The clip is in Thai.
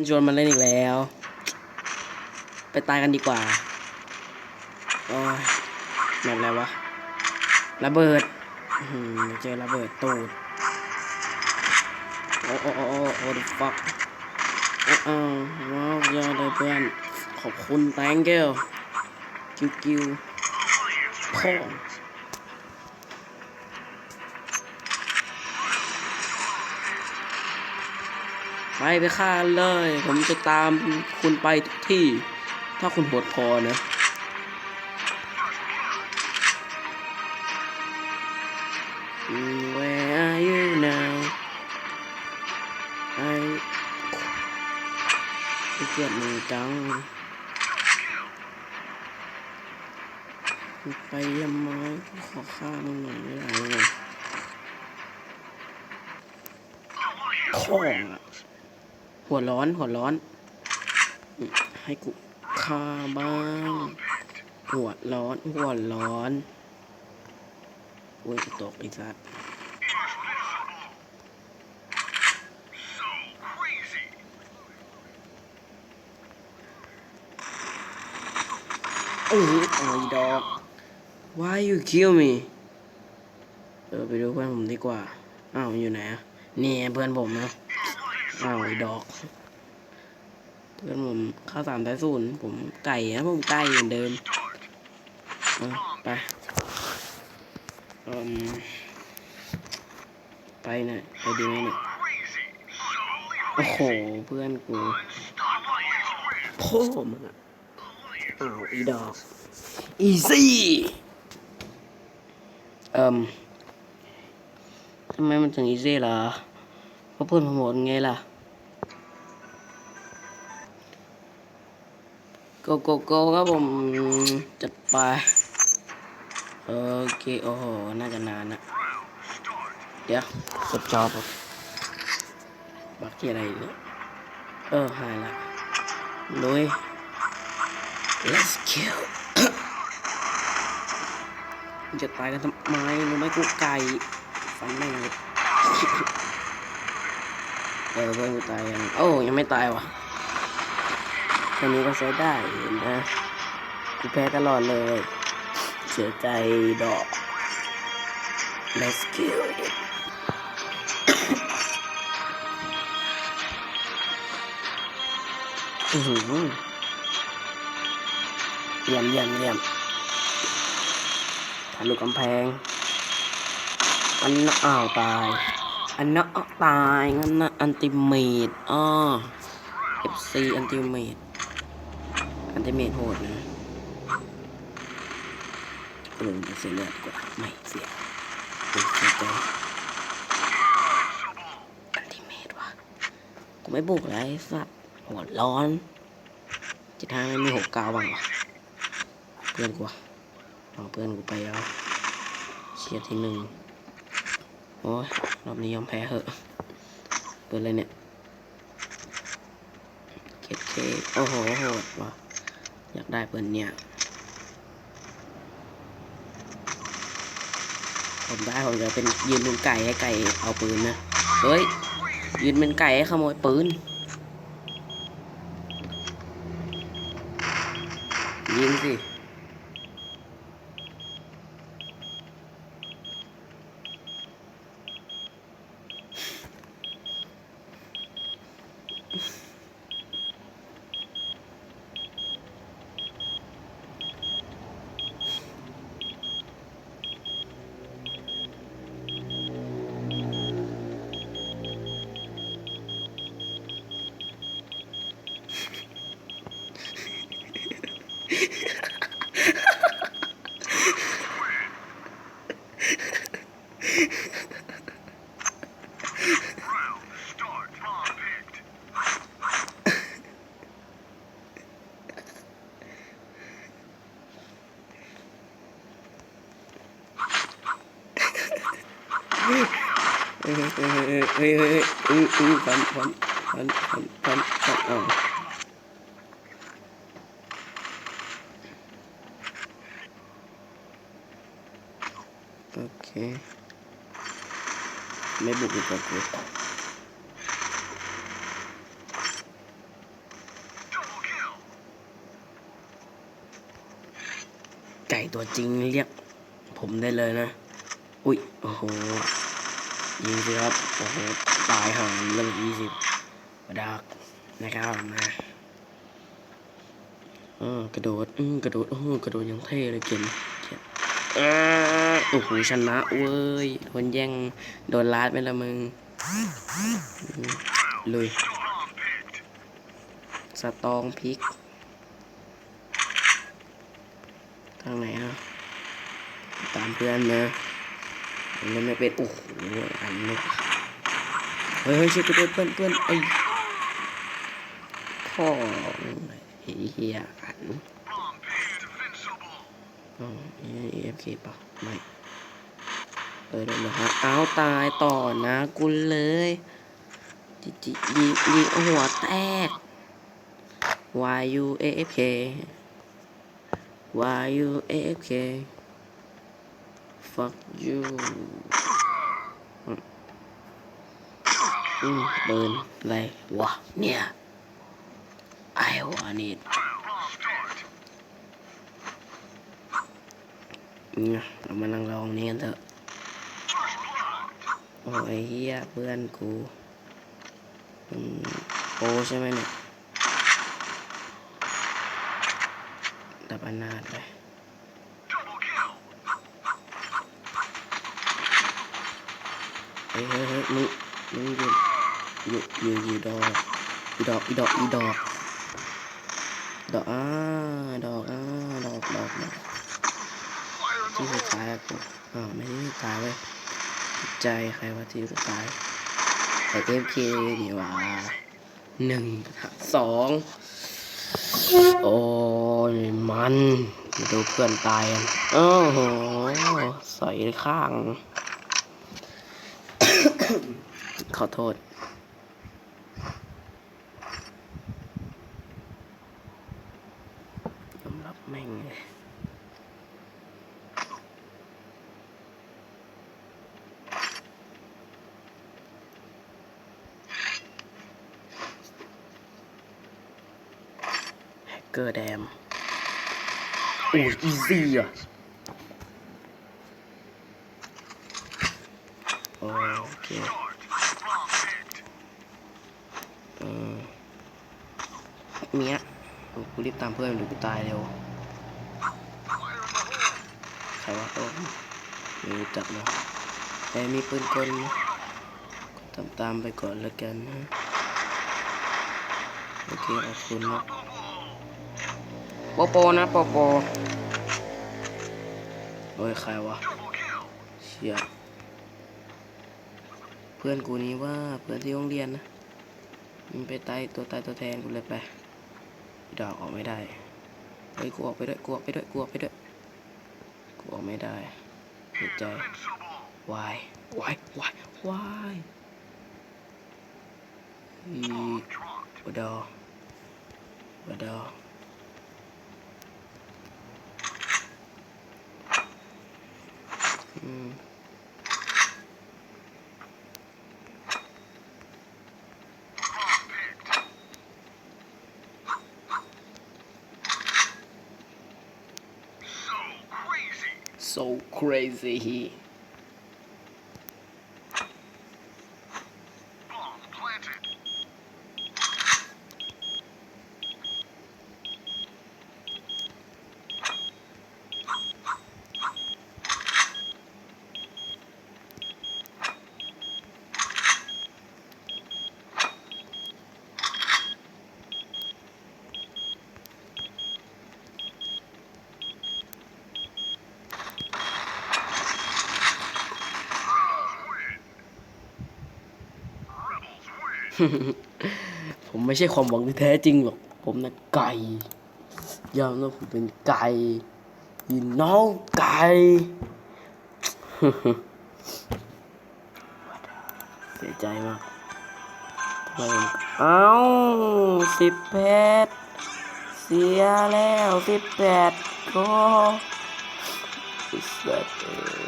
มันชวนมาเล่นอีกแล้ว ไปตายกันดีกว่าโอ้ยแบบอะไรวะ ระเบิดเจอระเบิดตูด โอ้โอ้โอ้โอ้โอ้ the fuck อ้ว้าวยอดเลยเพื่อน ขอบคุณ thank you กิ้วกิ้วพ่อ ไปไปฆ่าเลย ผมจะตามคุณไปทุกที่ ถ้าคุณโหดพอนะ Where are you now ไอ้ไอ้เกียดมือจัง ไปยังไงขอฆ่ามึงหน่อยไม่ได้ไงข้องอ หัวร้อน หัวร้อน ให้กูฆ่าบ้างหัวร้อน หัวร้อนอุ้ยตกอ้สัสโอ้ยโอ้ยดอก Why you kill me เออไปดูเพื่อนผมดีกว่า อ้าวมันอยู่ไหนอะนี่เพื่อนผมนะ อ้าวไอ้ดอกเพื่อนผมข้าวสามสายศูนย์ผมไก่นะผมไก่เหมือนเดิมอไปอืมไปหน่ยไปดีไหมเนี่ยโอ้โห เพื่อนกูโพ่อมึงอะอ้าวอีดอกอีซี่เอ่มทำไมมันถึงอีซี่ล่ะเพราะเพื่อนผมหมดไงล่ะ โกโกโกครับผมจัดไปโอเคโอ้โหน่าจะนานนะเดี๋ยวกดจอผมบักที่อะไรเนี่ยเออหายละลุย let's kill จะตายกันทำไมรู้ไหมกูไก่ฟันแม่งเลยเออเพื่อนกูตายยังโอ้ยังไม่ตายวะ แค่นี้ก็ใช้ได้เห็นนะกูแพ้ตลอดเลย เสียใจดอก let's kill it อือเยี่ยมเยี่ยมเยี่ยมทะลุกำแพง อันน่ะอ้าวตาย อันน่ะอ้าวตายงั้นนะอันติเมตอ้อ FC อันติเมต อันติเมตโหดนะเออจะเสียเลือดกว่า ไม่เสียไม่เสียใจอันติเมตว่ะกูไม่บุกเลยไอ้สัตว์หัวร้อนจะทางไม่มีหกเก้าบ้างวะเพื่อนกูเอาเพื่อนกูไปแล้วเชียร์ที่หนึ่งโอ้ยรอบนี้ยอมแพ้เหอะเปิดเลยเนี่ยเกตเคโอ้โหโหดว่ะ อยากได้เปิดเนี่ยผมได้ผมจะเป็นยืนเป็นไก่ให้ไก่เอาปืนนะเฮ้ยยืนเป็นไก่ให้ขโมยปืนยิงสิ เฮ้ยเฮ้ยเฮ้ยเฮ้ยเฮ้เฮ้เฮ้ยฟันฟันฟันฟันฟันฟันเอาโอเคไม่บุกอีกแล้วไก่ตัวจริงเรียกผมได้เลยนะ อุ้ย โอ้โห ยิงสิครับ โอ้โห ตายห่างเรื่องยี่สิบดักนะครับนะเออกระโดดอือกระโดดโอ้กระโดดยังเท่เลยเกมเกมเออโอ้โหชนะเว้ยโดนแย่งโดนลาดไปละมึงอืมลุยสตองพิก ทางไหนอะตามเพื่อนนะ เล่นไม่เป็นโอ้โหอันนี้เฮ้ยเฮ้ยช่วยกูด้วยเพื่อนเพื่อนไอ้พ่อเฮียอันอ๋อเอฟเคป่ะไม่เออเดี๋ยวนะฮะเอาตายต่อนะกูเลยจิจิยิงยิงหัวแตก Y U AFK Y U AFK Fuck you อืมเบินไรวะเนี่ย I want it เนี่ยเรามานั่งลองนี้กันเถอะ โอ้ยเฮียเพื่อนกูอืมโปใช่ไหมเนี่ยดับอนาถเลยเฮ้ยเฮ้ยเฮ้ยมึงมึงอยู่อยู่อยู่อยู่ดอกอีดอกอีดอกอีดอกดอกอ่าดอกอ่าดอกดอกดอกที่สุดท้ายอะกูอ้าวไม่ได้ตายเว้ยใจใครว่าที่สุดท้ายไอเอฟเคดีว่าหนึ่งสองโอ้ยมันมาดูเพื่อนตายกันโอ้โหใส่ข้าง ขอโทษ ยอมรับแม่งเลยแฮกเกอร์แดมโอ้อีซี่อะ โอเคเออ เมียกูรีบตามเพื่อนเดี๋ยวกูตายเร็วใครวะโอ้ไม่รู้จักนะแต่มีปืนกลตามตามไปก่อนแล้วกันนะโอเคขอบคุณนะโปโปนะโปโปโอ้ยใครวะเชี่ยเพื่อนกูนี้ว่าเพื่อนที่โรงเรียนนะมันไปตายตัวตายตัวแทนกูเลยไป ดอกออกไม่ได้เฮ้ยกูออกไปด้วยกูออกไปด้วยกูออกไปด้วยกูออกไม่ได้เสียใจวายวายวายวายอีบดอบดออืม so crazy ผมไม่ใช่ความหวังที่แท้จริงหรอก ผมนะไก่ยอมนะผมเป็นไก่ยินน้องไก่เสียใจมากทำไมเอาสิบแปดเสียแล้วสิบแปดก็สัตว์เอ้ย